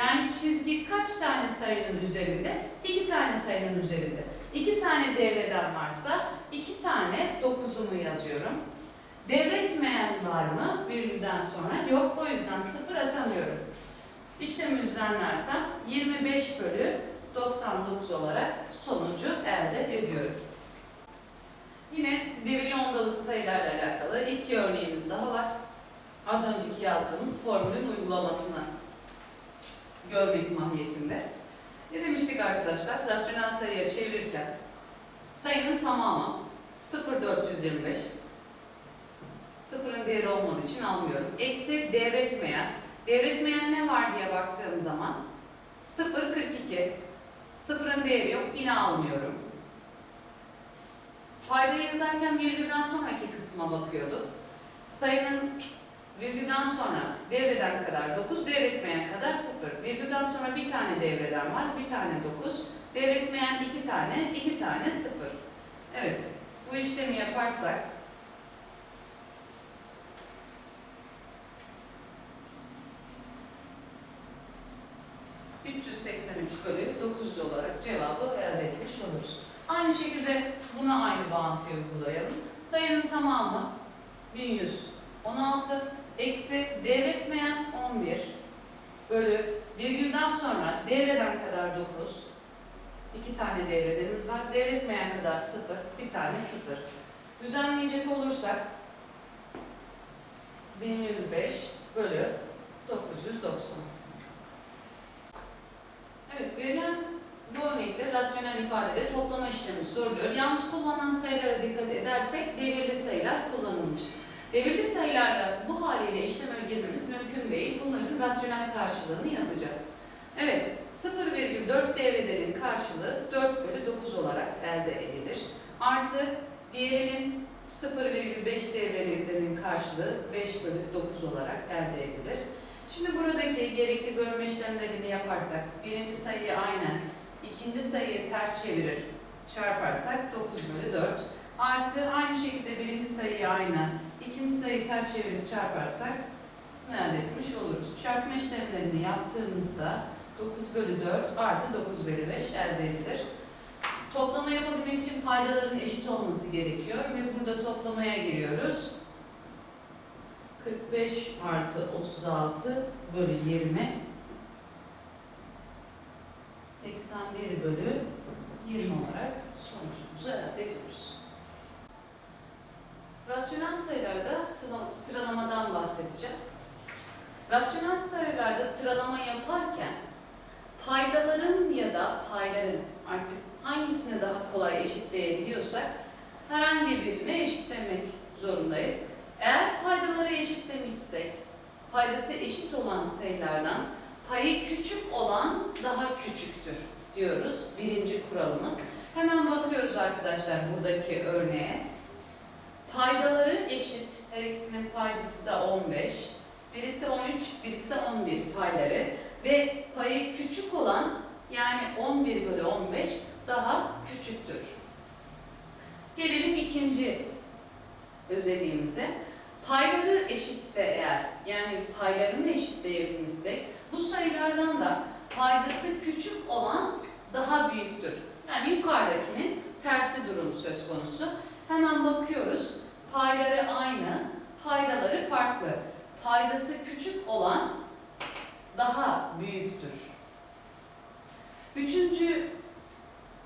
Yani çizgi kaç tane sayının üzerinde? İki tane sayının üzerinde. İki tane devreden varsa iki tane dokuzumu yazıyorum. Devretmeyen var mı? Virgülden sonra yok. O yüzden sıfır atamıyorum. İşlemi düzenlersem 25 bölü 99 olarak sonucu elde ediyorum. Yine devirli ondalık sayılarla alakalı iki örneğimiz daha var. Az önceki yazdığımız formülün uygulamasını görmek mahiyetinde. Ne demiştik arkadaşlar? Rasyonel sayıya çevirirken sayının tamamı 0,425 sıfırın değeri olmadığı için almıyorum. Eksi devretmeyen. Devretmeyen ne var diye baktığım zaman 0,42 sıfırın değeri yok yine almıyorum. Paydayı yazarken virgülden sonraki kısma bakıyorduk. Sayının virgülden sonra devreden kadar 9, devretmeyen kadar 0. Virgülden sonra bir tane devreden var, bir tane 9. Devretmeyen iki tane, iki tane 0. Evet, bu işlemi yaparsak ...383 bölü 900 olarak cevabı elde etmiş oluruz. Aynı şekilde buna aynı bağıntıyı uygulayalım. Sayının tamamı 1116 eksi devretmeyen 11 bölü virgülden sonra devreden kadar 9 iki tane devrelerimiz var. Devretmeyen kadar 0 bir tane 0. Düzenleyecek olursak 1105 bölü 990. Evet verilen bu örnekte rasyonel ifadede toplama işlemi soruluyor. Yanlış kullanılan sayılara dikkat edersek devirli. Devirli sayılarla bu haliyle işleme girmemiz mümkün değil. Bunların rasyonel karşılığını yazacağız. Evet, 0,4 devredenin karşılığı 4 bölü 9 olarak elde edilir. Artı diğerinin 0,5 devrelerinin karşılığı 5 bölü 9 olarak elde edilir. Şimdi buradaki gerekli bölme işlemlerini yaparsak, birinci sayıyı aynen, ikinci sayıyı ters çevirir, çarparsak 9 bölü 4. Artı aynı şekilde birinci sayıyı aynen, ikinci sayıyı ters çevirip çarparsak ne elde etmiş oluruz? Çarpma işlemlerini yaptığımızda 9 bölü 4 artı 9 bölü 5 elde edilir. Toplama yapabilmek için paydaların eşit olması gerekiyor ve burada toplamaya giriyoruz. 45 artı 36 bölü 20 81 bölü 20 olarak sonucumuzu elde ediyoruz. Rasyonel sayılarda sıra- sıralamadan bahsedeceğiz. Rasyonel sayılarda sıralama yaparken paydaların ya da payların artık hangisini daha kolay eşitleyebiliyorsak herhangi birine eşitlemek zorundayız. Eğer paydaları eşitlemişsek, paydası eşit olan sayılardan payı küçük olan daha küçüktür diyoruz. Birinci kuralımız. Hemen bakıyoruz arkadaşlar buradaki örneğe. Paydaları eşit. Her ikisinin paydası da 15. Birisi 13, birisi 11 payları. Ve payı küçük olan yani 11 bölü 15 daha küçüktür. Gelelim ikinci özelliğimize. Payları eşitse eğer, yani paylarını eşitleyebilmişsek, bu sayılardan da paydası küçük olan daha büyüktür. Yani yukarıdakinin tersi durum söz konusu. Hemen bakıyoruz. Payları aynı, paydaları farklı. Paydası küçük olan daha büyüktür. Üçüncü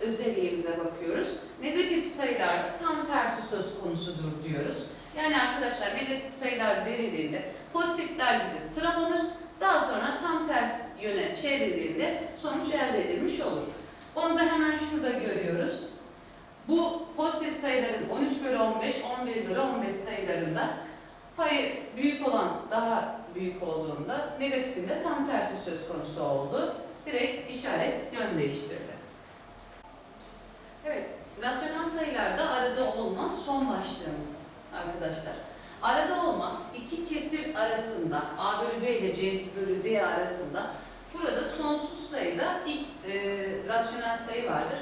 özelliğimize bakıyoruz. Negatif sayılarda tam tersi söz konusudur diyoruz. Yani arkadaşlar negatif sayılar verildiğinde pozitifler gibi sıralanır. Daha sonra tam ters yöne çevrildiğinde sonuç elde edilmiş olur. Onu da hemen şurada görüyoruz. Bu pozitif sayıların 13 bölü 15, 11 bölü 15 sayılarında payı büyük olan daha büyük olduğunda negatifinde tam tersi söz konusu oldu. Direkt işaret yön değiştirdi. Evet, rasyonel sayılarda arada olmaz son başlığımız arkadaşlar. Arada olma iki kesir arasında A bölü B ile C bölü D arasında burada sonsuz sayıda x e, rasyonel sayı vardır.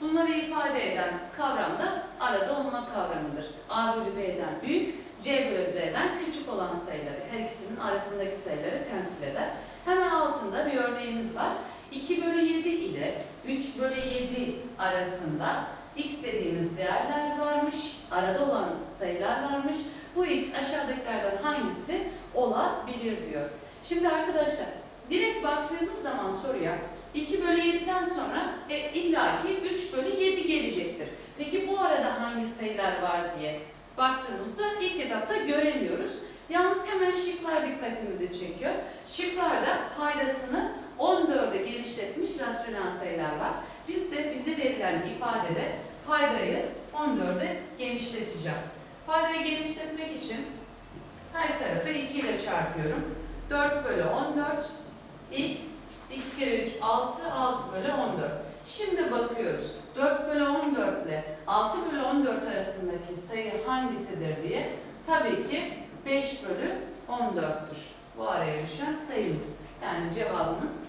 Bunları ifade eden kavram da arada olma kavramıdır. A bölü B'den büyük, C bölü D'den küçük olan sayıları, her ikisinin arasındaki sayıları temsil eder. Hemen altında bir örneğimiz var. 2 bölü 7 ile 3 bölü 7 arasında x dediğimiz değerler varmış. Arada olan sayılar varmış. Bu x aşağıdakilerden hangisi olabilir diyor. Şimdi arkadaşlar direkt baktığımız zaman soruya 2 bölü 7'den sonra e, illaki 3 bölü 7 gelecektir. Peki bu arada hangi sayılar var diye baktığımızda ilk etapta göremiyoruz. Yalnız hemen şıklar dikkatimizi çekiyor. Şıklarda paydasını 14'e genişletmiş rasyonel sayılar var. Biz de bize verilen ifadede paydayı 14'e genişleteceğim. Paydayı genişletmek için her tarafı 2 ile çarpıyorum. 4 bölü 14 x 2 kere 3 6 6 bölü 14. Şimdi bakıyoruz. 4 bölü 14 ile 6 bölü 14 arasındaki sayı hangisidir diye. Tabii ki 5 bölü 14'tür. Bu araya düşen sayımız. Yani cevabımız